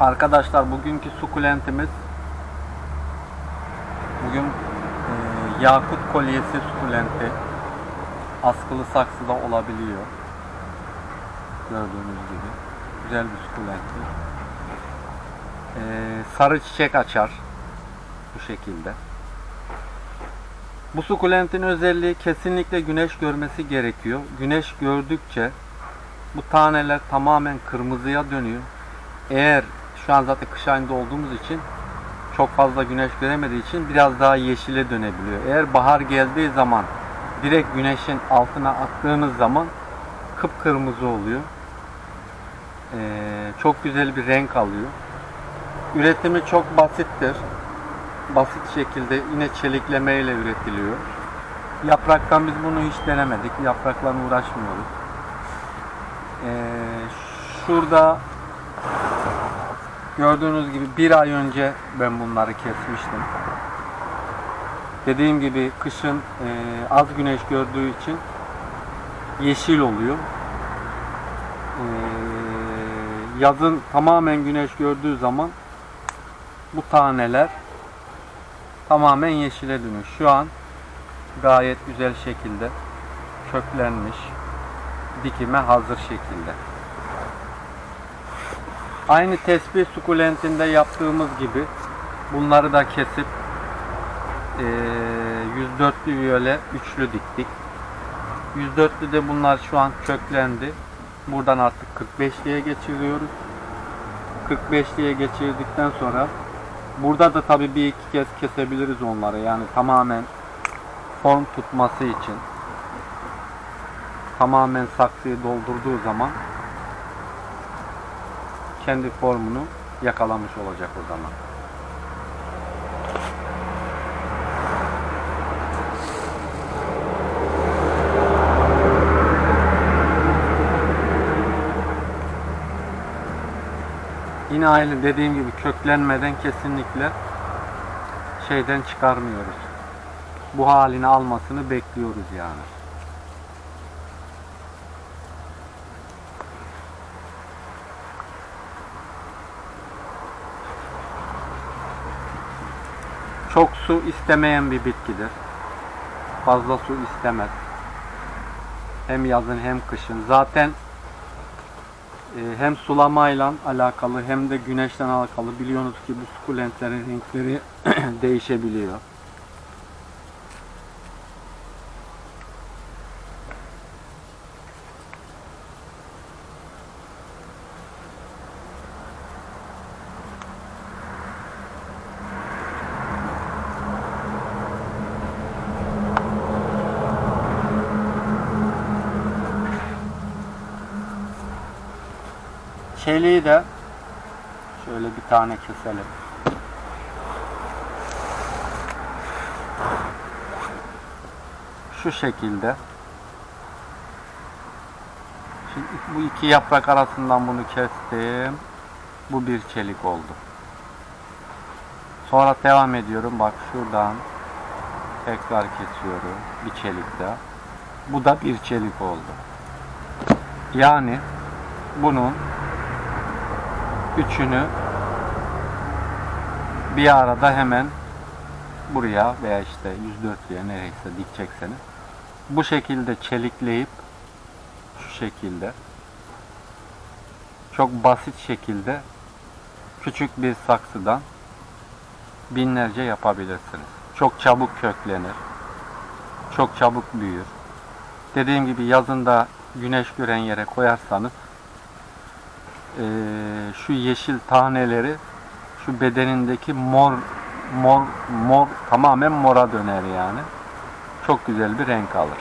Arkadaşlar bugünkü sukulentimiz bugün e, yakut kolyesi sukulenti askılı saksıda olabiliyor. Gördüğünüz gibi. Güzel bir sukulenti. E, sarı çiçek açar. Bu şekilde. Bu sukulentin özelliği kesinlikle güneş görmesi gerekiyor. Güneş gördükçe bu taneler tamamen kırmızıya dönüyor. Eğer şu an zaten kış ayında olduğumuz için çok fazla güneş göremediği için biraz daha yeşile dönebiliyor. Eğer bahar geldiği zaman direkt güneşin altına attığınız zaman kıpkırmızı oluyor. Ee, çok güzel bir renk alıyor. Üretimi çok basittir. Basit şekilde yine çelikleme ile üretiliyor. Yapraktan biz bunu hiç denemedik. Yaprakla uğraşmıyoruz. Ee, şurada gördüğünüz gibi bir ay önce ben bunları kesmiştim. Dediğim gibi kışın e, az güneş gördüğü için yeşil oluyor. Ee, yazın tamamen güneş gördüğü zaman bu taneler tamamen yeşile dönüyor. Şu an gayet güzel şekilde köklenmiş, dikime hazır şekilde. Aynı tesbih sukulentinde yaptığımız gibi bunları da kesip eee 104'lü viyole üçlü diktik. 104'lü de bunlar şu an köklendi. Buradan artık 45'liye geçiriyoruz. 45'liye geçirdikten sonra burada da tabii bir iki kez kesebiliriz onları. Yani tamamen form tutması için tamamen saksıyı doldurduğu zaman kendi formunu yakalamış olacak o zaman. Yine aynı dediğim gibi köklenmeden kesinlikle şeyden çıkarmıyoruz. Bu halini almasını bekliyoruz yani. Çok su istemeyen bir bitkidir. Fazla su istemez. Hem yazın hem kışın. Zaten e, hem sulamayla alakalı hem de güneşten alakalı biliyorsunuz ki bu sukulentlerin renkleri değişebiliyor. Çeliği de şöyle bir tane keselim. Şu şekilde. Şimdi bu iki yaprak arasından bunu kestim. Bu bir çelik oldu. Sonra devam ediyorum. Bak şuradan tekrar kesiyorum. Bir çelik daha. Bu da bir çelik oldu. Yani bunun üçünü bir arada hemen buraya veya işte 104'lüye nereyse dikecekseniz bu şekilde çelikleyip şu şekilde çok basit şekilde küçük bir saksıdan binlerce yapabilirsiniz. Çok çabuk köklenir. Çok çabuk büyür. Dediğim gibi yazında güneş gören yere koyarsanız eee, şu yeşil taneleri şu bedenindeki mor mor mor tamamen mora döner yani. Çok güzel bir renk alır.